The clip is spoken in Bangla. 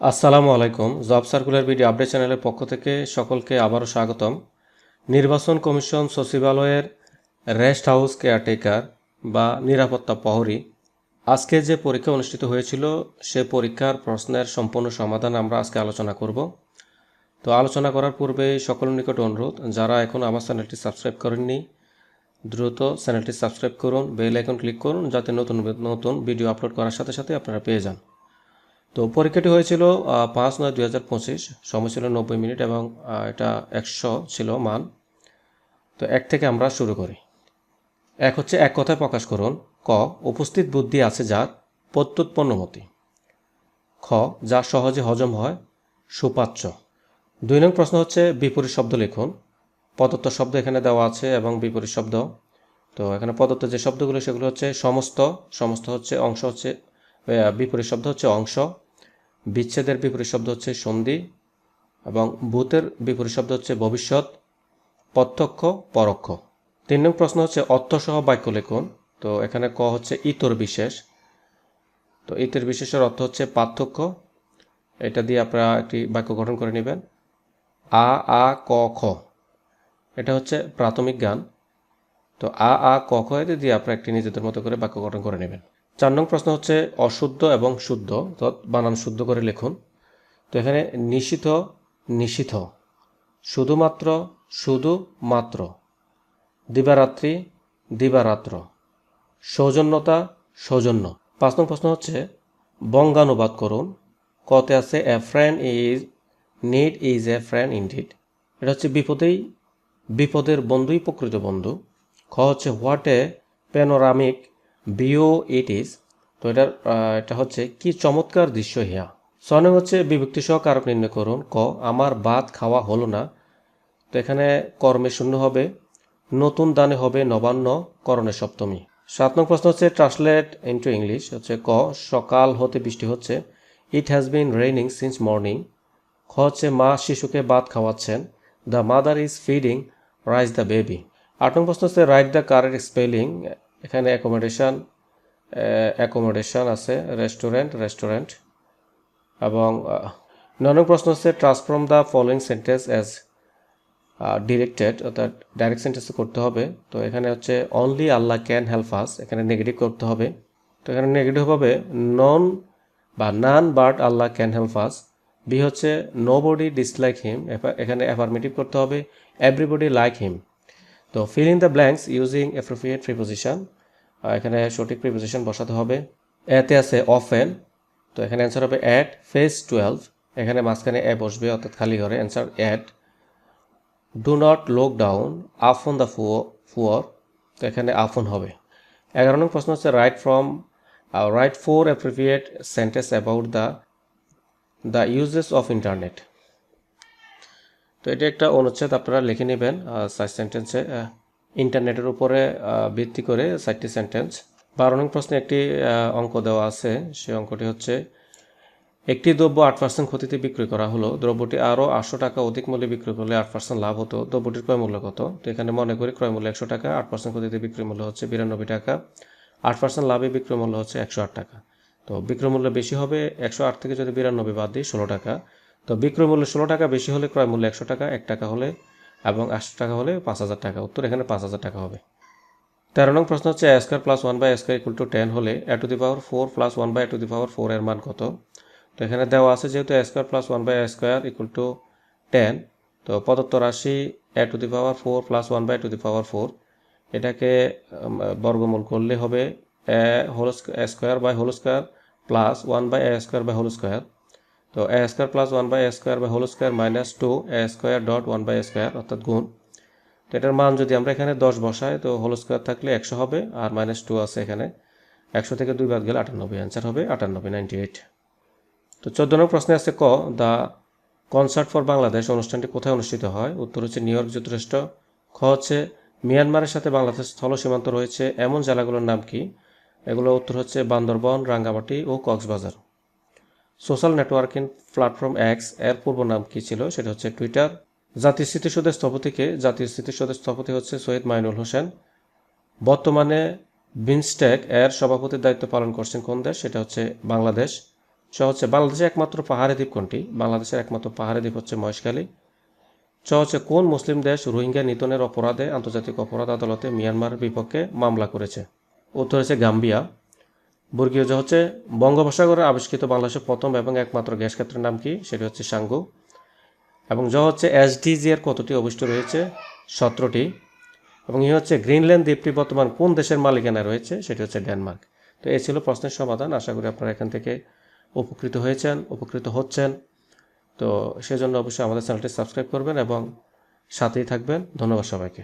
আসসালামু আলাইকুম। জব সার্কুলার ভিডিও আপডেট চ্যানেলের পক্ষ থেকে সকলকে আবারও স্বাগতম। নির্বাচন কমিশন সচিবালয়ের রেস্ট হাউস কেয়ারটেকার বা নিরাপত্তা প্রহরী। আজকে যে পরীক্ষা অনুষ্ঠিত হয়েছিল, সে পরীক্ষার প্রশ্নের সম্পূর্ণ সমাধান আমরা আজকে আলোচনা করব। তো আলোচনা করার পূর্বে সকলের নিকট অনুরোধ, যারা এখন আমার চ্যানেলটি সাবস্ক্রাইব করেননি, দ্রুত চ্যানেলটি সাবস্ক্রাইব করুন, বেল আইকন ক্লিক করুন, যাতে নতুন নতুন ভিডিও আপলোড করার সাথে সাথে আপনারা পেয়ে যান। তো পরীক্ষাটি হয়েছিল পাঁচ নয় দুই হাজার পঁচিশ। সময় ছিল নব্বই মিনিট এবং এটা একশো ছিল মান। তো এক থেকে আমরা শুরু করি। এক হচ্ছে এক কথায় প্রকাশ করুন। ক, উপস্থিত বুদ্ধি আছে যার প্রত্যুৎপন্নমতি। খ, যা সহজে হজম হয়, সুপাচ্য। দুই নং প্রশ্ন হচ্ছে বিপরীত শব্দ লিখুন। পদত্ব শব্দ এখানে দেওয়া আছে এবং বিপরীত শব্দ। তো এখানে পদত্ব যে শব্দগুলো, সেগুলো হচ্ছে সমস্ত। সমস্ত হচ্ছে, অংশ হচ্ছে বিপরীত শব্দ হচ্ছে অংশ, বিচ্ছেদের বিপরীত শব্দ হচ্ছে সন্ধি, এবং ভূতের বিপরীত শব্দ হচ্ছে ভবিষ্যৎ, প্রত্যক্ষ, পরোক্ষ। তিন নং প্রশ্ন হচ্ছে অর্থসহ বাক্য লিখুন। তো এখানে ক হচ্ছে ইতর বিশেষ। তো ইতর বিশেষের অর্থ হচ্ছে পার্থক্য। এটা দিয়ে আপনারা একটি বাক্য গঠন করে নেবেন। আ আ, ক, খ। এটা হচ্ছে প্রাথমিক গান তো আ আ, ক, খ এতে দিয়ে আপনারা একটি নিজেদের মতো করে বাক্য গঠন করে নেবেন। চার নং প্রশ্ন হচ্ছে অশুদ্ধ এবং শুদ্ধ বানান শুদ্ধ করে লিখুন। তো এখানে নিষিদ্ধ নিষিদ্ধ। শুধুমাত্র শুধু মাত্র দিবারাত্রি, দিবারাত্র। সৌজন্যতা, সৌজন্য। পাঁচ নং প্রশ্ন হচ্ছে, বঙ্গানুবাদ করুন। কতে আছে a friend is need is a friend indeed এটা হচ্ছে বিপদেই, বিপদের বন্ধুই প্রকৃত বন্ধু। খ হচ্ছে what a panoramic view it is তো এটার এটা হচ্ছে কি চমৎকার দৃশ্য হিয়া। ছয় নং হচ্ছে বিভক্তি সহ কারক নির্ণয় করুন। ক, আমার ভাত খাওয়া হলো না। তো এখানে কর্মে শূন্য হবে, নতুন দানে হবে নবান্ন, করণে সপ্তমী। সাত নং প্রশ্ন হচ্ছে ট্রান্সলেট ইন্টু ইংলিশ হচ্ছে ক, সকাল হতে বৃষ্টি হচ্ছে। It has been raining since morning খ হচ্ছে মা শিশুকে ভাত খাওয়াচ্ছেন। The mother is feeding rice the baby আট নং প্রশ্ন হচ্ছে রাইট দ্য কারেক্ট স্পেলিং এখানে অ্যাকোমোডেশন অ্যাকোমোডেশন আছে রেস্টুরেন্ট রেস্টুরেন্ট এবং নয় প্রশ্ন হচ্ছে transform the following sentence as directed অর্থাৎ ডাইরেক্ট সেন্টেন্সে করতে হবে। তো এখানে হচ্ছে only Allah can help us এখানে নেগেটিভ করতে হবে। তো এখানে নেগেটিভ হবে নন বা none but Allah can help us B হচ্ছে নো বডি ডিসলাইক হিম এখানে অ্যাফার্মেটিভ করতে হবে এভরিবডি লাইক হিম তো fill in the blanks using appropriate preposition এখানে সঠিক প্রিপোজিশন বসাতে হবে। এতে আছে অফেন তো এখানে অ্যান্সার হবে অ্যাট ফেস টুয়েলভ এখানে মাঝখানে এ বসবে, অর্থাৎ খালি ঘরে। Answer at do not look down upon the poor তো এখানে আফন হবে। এগারো নম্বর প্রশ্ন হচ্ছে write from write four abbreviate sentence about the the uses of internet তো এটা একটা অনুচ্ছেদ, আপনারা লিখে নেবেন সাইজ সেন্টেন্সে ইন্টারনেটের উপরে ভিত্তি করে সাইটটি সেন্টেন্স বারো নং প্রশ্নে একটি অঙ্ক দেওয়া আছে, সেই অঙ্কটি হচ্ছে, একটি দ্রব্য আট পার্সেন্ট ক্ষতিতে বিক্রি করা হলো। দ্রব্যটি আরও আটশো টাকা অধিক মূল্যে বিক্রি করলে আট পার্সেন্ট লাভ হতো। দ্রব্যটির ক্রয় মূল্য কত? তো এখানে মনে করি ক্রয় মূল্য একশো টাকা, আট পার্সেন্ট ক্ষতিতে বিক্রি মূল্য হচ্ছে বিরানব্বই টাকা। আট পার্সেন্ট লাভে বিক্রয় মূল্য হচ্ছে একশো আট টাকা। তো বিক্রয় মূল্য বেশি হবে, একশো আট থেকে যদি বিরানব্বই বাদ দিই, ষোলো টাকা। তো বিক্রয় মূল্য ষোলো টাকা, বেশি হলে ক্রয় মূল্য একশো টাকা, এক টাকা হলে এবং আটশো টাকা হলে পাঁচ হাজার টাকা। উত্তর এখানে পাঁচ হাজার টাকা হবে। তেরো নং প্রশ্ন হচ্ছে square plus one by square equal to ten হলে a to the power four plus one by to the power four এর মান কত? তো এখানে দেওয়া আছে যেহেতু square plus one by square equal to ten তো প্রদত্ত রাশি a to the power four plus one by to the power four এটাকে বর্গমূল করলে হবে a whole square by whole square plus one by a square by whole square তো a square plus one by square by whole square minus two a square dot one by square অর্থাৎ গুণ। তো এটার মান যদি আমরা এখানে দশ বসাই, তো হোল স্কোয়ার থাকলে একশো হবে, আর মাইনাস টু আছে এখানে। একশো থেকে দুই বাদ গেলে আটানব্বই অ্যান্সার হবে আটানব্বই নাইনটি এইট তো চোদ্দ নম্বর প্রশ্নে আছে ক দ্য কনসার্ট ফর বাংলাদেশ অনুষ্ঠানটি কোথায় অনুষ্ঠিত হয়? উত্তর হচ্ছে নিউ ইয়র্ক যুক্তরাষ্ট্র। খ হচ্ছে, মিয়ানমারের সাথে বাংলাদেশ স্থল সীমান্ত রয়েছে, এমন জেলাগুলোর নাম কি? এগুলো উত্তর হচ্ছে বান্দরবন, রাঙ্গামাটি ও কক্সবাজার। সোশ্যাল নেটওয়ার্কিং প্ল্যাটফর্ম এক্সের পূর্ব নাম কি ছিল? সেটা হচ্ছে টুইটার জাতীয় স্মৃতিসৌধের স্থপতিকে জাতীয় স্মৃতিসৌধের স্থপতি হচ্ছে সৈয়দ মাইনুল হোসেন। বর্তমানে বিনস্টেক এর সভাপতির দায়িত্ব পালন করছেন কোন দেশ? সেটা হচ্ছে বাংলাদেশ। চ হচ্ছে বাংলাদেশের একমাত্র পাহাড়ি দ্বীপ কোনটি? বাংলাদেশের একমাত্র পাহাড়ি দ্বীপ হচ্ছে মহেশখালী। চ হচ্ছে কোন মুসলিম দেশ রোহিঙ্গা নিতনের অপরাধে আন্তর্জাতিক অপরাধ আদালতে মিয়ানমার বিপক্ষে মামলা করেছে? উত্তর হচ্ছে গাম্বিয়া। বর্গীয় জ হচ্ছে বঙ্গোপসাগরে আবিষ্কৃত বাংলাদেশের প্রথম এবং একমাত্র গ্যাস ক্ষেত্রের নাম কি? সেটি হচ্ছে সাঙ্গু। এবং জ হচ্ছে এসডিজি এর কতটি অবশিষ্ট রয়েছে? সতেরোটি। এবং ই হচ্ছে গ্রিনল্যান্ড দ্বীপটি বর্তমান কোন দেশের মালিকানায় রয়েছে? সেটি হচ্ছে ডেনমার্ক। তো এই ছিল প্রশ্নের সমাধান। আশা করি আপনারা এখান থেকে উপকৃত হয়েছেন, উপকৃত হচ্ছেন। তো সেজন্য অবশ্যই আমাদের চ্যানেলটি সাবস্ক্রাইব করবেন এবং সাথেই থাকবেন। ধন্যবাদ সবাইকে।